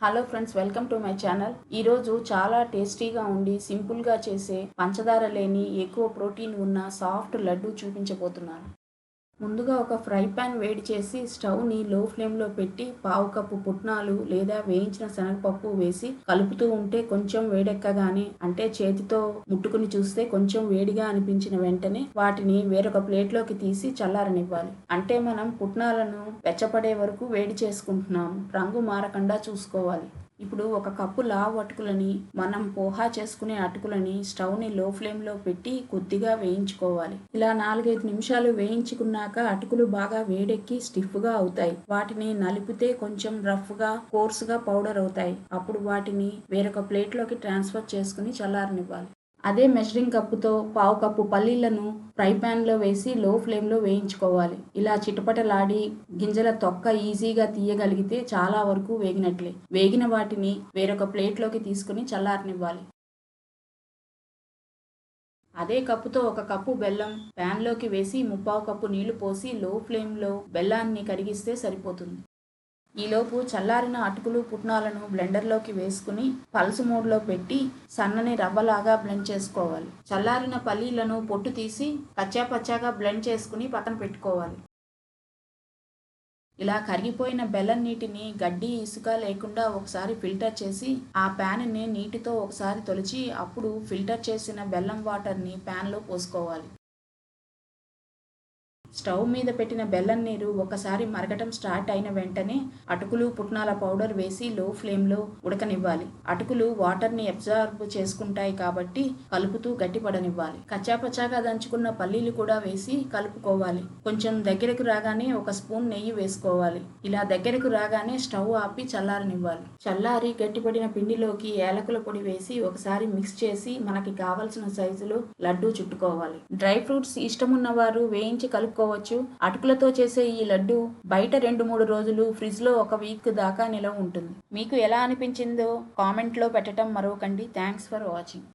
Hello friends welcome to my channel ఈరోజు చాలా టేస్టీగా ఉండి సింపుల్గా చేసే పంచదార లేని ఎక్కువ ప్రోటీన్ ఉన్న సాఫ్ట్ లడ్డు చూపించబోతున్నాను. ముందుగా ఒక ఫ్రై ప్యాన్ వేడి చేసి స్టవ్ని లో ఫ్లేమ్లో పెట్టి పావు కప్పు పుట్నాలు లేదా వేయించిన శనగపప్పు వేసి కలుపుతూ ఉంటే కొంచెం వేడెక్కగానే అంటే చేతితో ముట్టుకుని చూస్తే కొంచెం వేడిగా అనిపించిన వెంటనే వాటిని వేరొక ప్లేట్లోకి తీసి చల్లారనివ్వాలి. అంటే మనం పుట్నాలను వెచ్చపడే వరకు వేడి చేసుకుంటున్నాము. రంగు మారకుండా చూసుకోవాలి. ఇప్పుడు ఒక కప్పు లావు అటుకులని మనం పోహా చేసుకునే అటుకులని స్టవ్ని లో ఫ్లేమ్లో పెట్టి కొద్దిగా వేయించుకోవాలి. ఇలా నాలుగైదు నిమిషాలు వేయించుకున్నాక అటుకులు బాగా వేడెక్కి స్టిఫ్గా అవుతాయి. వాటిని నలిపితే కొంచెం రఫ్గా కోర్సుగా పౌడర్ అవుతాయి. అప్పుడు వాటిని వేరొక ప్లేట్లోకి ట్రాన్స్ఫర్ చేసుకుని చల్లారనివ్వాలి. అదే మెషరింగ్ కప్పుతో పావు కప్పు పల్లీలను ఫ్రై ప్యాన్లో వేసి లో ఫ్లేమ్లో వేయించుకోవాలి. ఇలా చిటపటలాడి గింజల తొక్క ఈజీగా తీయగలిగితే చాలా వరకు వేగినట్లే. వేగిన వాటిని వేరొక ప్లేట్లోకి తీసుకుని చల్లారనివ్వాలి. అదే కప్పుతో ఒక కప్పు బెల్లం ప్యాన్లోకి వేసి ముప్పావు కప్పు నీళ్ళు పోసి లో ఫ్లేమ్లో బెల్లాన్ని కరిగిస్తే సరిపోతుంది. ఈలోపు చల్లారిన అటుకులు పుట్నాలను బ్లెండర్లోకి వేసుకుని పల్సు మోడ్లో పెట్టి సన్నని రవ్వలాగా బ్లెండ్ చేసుకోవాలి. చల్లారిన పల్లీలను పొట్టు తీసి పచ్చా పచ్చాగా బ్లెండ్ చేసుకుని పక్కన పెట్టుకోవాలి. ఇలా కరిగిపోయిన బెల్లం నీటిని గడ్డి ఇసుక లేకుండా ఒకసారి ఫిల్టర్ చేసి ఆ ప్యాన్ని నీటితో ఒకసారి తొలిచి అప్పుడు ఫిల్టర్ చేసిన బెల్లం వాటర్ని ప్యాన్లో పోసుకోవాలి. స్టవ్ మీద పెట్టిన బెల్లం నీరు ఒకసారి మరగటం స్టార్ట్ అయిన వెంటనే అటుకులు పుట్నాల పౌడర్ వేసి లో ఫ్లేమ్లో ఉడకనివ్వాలి. అటుకులు వాటర్ని అబ్జార్బ్ చేసుకుంటాయి కాబట్టి కలుపుతూ గట్టిపడనివ్వాలి. కచ్చాపచ్చాగా దంచుకున్న పల్లీలు కూడా వేసి కలుపుకోవాలి. కొంచెం దగ్గరకు రాగానే ఒక స్పూన్ నెయ్యి వేసుకోవాలి. ఇలా దగ్గరకు రాగానే స్టవ్ ఆపి చల్లారనివ్వాలి. చల్లారి గట్టిపడిన పిండిలోకి ఏలకుల పొడి వేసి ఒకసారి మిక్స్ చేసి మనకి కావలసిన సైజులో లడ్డూ చుట్టుకోవాలి. డ్రై ఫ్రూట్స్ ఇష్టమున్న వారు వేయించి కలుపుకోవాలి. చేసుకోవచ్చు. అటుకులతో చేసే ఈ లడ్డు బయట రెండు మూడు రోజులు ఫ్రిడ్జ్లో ఒక వీక్ దాకా నిలవ ఉంటుంది. మీకు ఎలా అనిపించిందో కామెంట్లో పెట్టడం మరొకండి థ్యాంక్స్ ఫర్ వాచింగ్.